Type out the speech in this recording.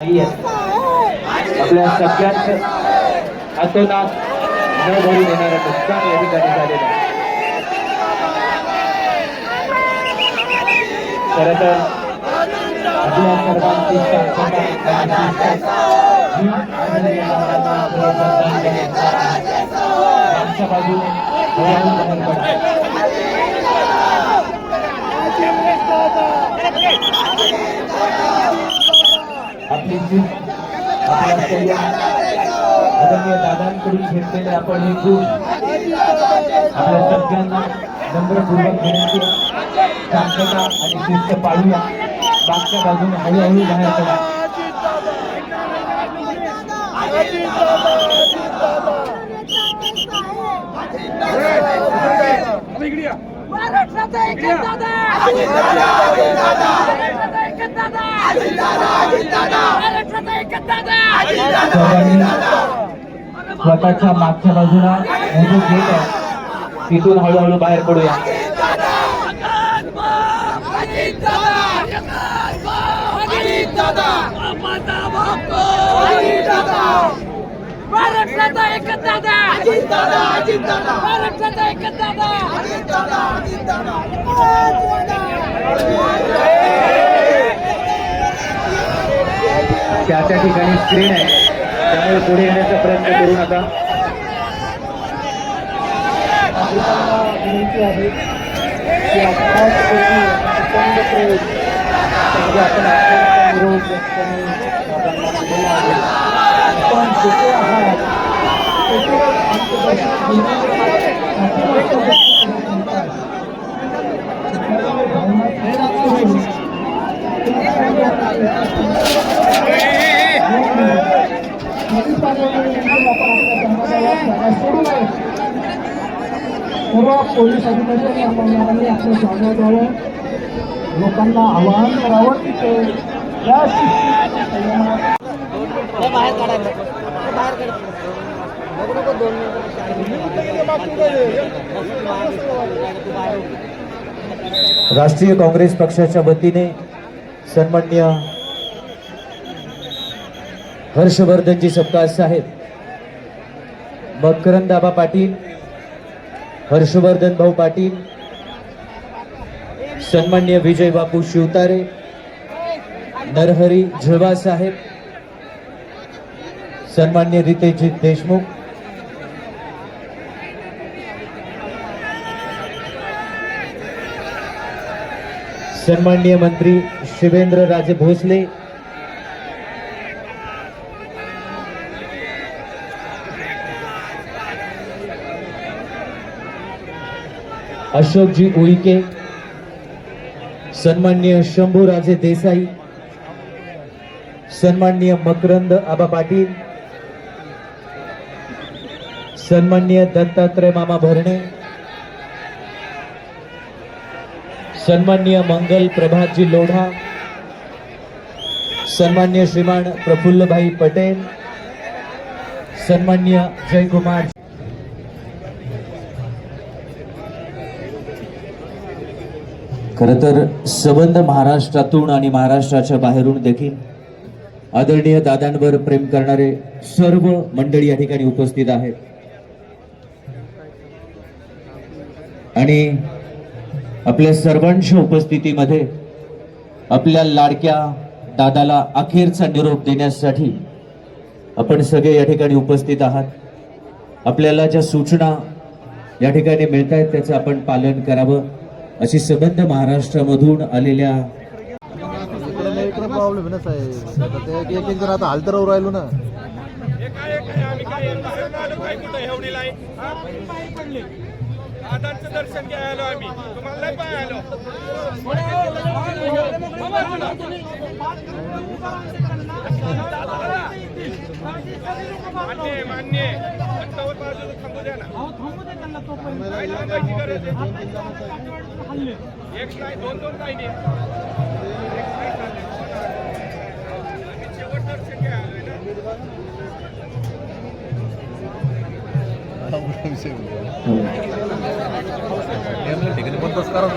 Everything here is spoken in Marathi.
आपल्या सगळ्यांचं हातोनात न भरून येणारं नुकसान या ठिकाणी झालेलं खर तर आपल्या सर्वांची शांतता आणि शिस्त ही आदरणीय बाबांना आपलं मतदान करण्याचा आमच्या बाजूने हळूहळू बाहेर पडा. आपली जीत आपला संयम आदरणीय दादांकडून घेतलेले आपण हे गुण आपल्या सगळ्यांना नम्रपूर्वक आहे. शांतता आणि शिस्त पाळूया. मागच्या बाजूने हळूहळू बाहेर पडा. महाराष्ट्राचा एक दादा. स्वतःच्या मागच्या बाजूला हे घेत आहे. तिथून हळूहळू बाहेर पडूया. महाराष्ट्राचा एक दादा दादा एक दादा. त्या त्या ठिकाणी स्क्रीन आहे त्यामुळे पुढे येण्याचा प्रयत्न करू नका विनंती आहे की आपणास प्रचंड प्रयोग त्यामध्ये आपण आपला बाबांना दिलेला आहे. आपण आहात सर्व पोलीस अधिकारी आणि अंमलदारांनी आपलं स्वागत व्हावं लोकांना आवाहन करावं की ते या राष्ट्रीय काँग्रेस पक्षाच्या वतीने सन्मान्य हर्षवर्धनजी सपकाळ साहेब मकरंदाबा पाटील हर्षवर्धन भाऊ पाटील सन्मान्य विजय बापू शिवतारे नरहरी झुळवा साहेब सन्मान्य रितेशजी देशमुख सन्मान्य मंत्री शिवेंद्र राजे भोसले अशोकजी उईके सन्माननीय शंभूराजे देसाई सन्माननीय मकरंद आबा पाटील सन्माननीय दत्तात्रय मामा भरणे सन्माननीय मंगल प्रभातजी लोढा सन्मान्य श्रीमान प्रफुल्लभाई पटेल सन्मान्य जयकुमार खर तर सबंध महाराष्ट्रातून आणि महाराष्ट्राच्या बाहेरून देखील आदरणीय दादांवर प्रेम करणारे सर्व मंडळी या ठिकाणी उपस्थित आहेत. आणि आपल्या सर्वांच्या उपस्थितीमध्ये आपल्या लाडक्या दादाला अखेरचा निरोप देण्यासाठी आपण सगळे या ठिकाणी उपस्थित आहात. आपल्याला ज्या सूचना या ठिकाणी मिळत आहेत त्याचं आपण पालन करावं. अशी सबंध महाराष्ट्रामधून आलेल्या प्रॉब्लेम आहे ना साहेब आता एक एक आता हालतरावर राहिलो ना दादांचं दर्शन घ्यायला आम्ही तुम्हाला मान्य मान्य. रस्त्यावर बाजूला थांबू द्या ना. काय थांबायची गरज आहे? एक नाही दोन दोन काही नाही आम्ही शेवट दर्शन घ्यायला आलोय ना? विषय ठिकाणी बंदच करा.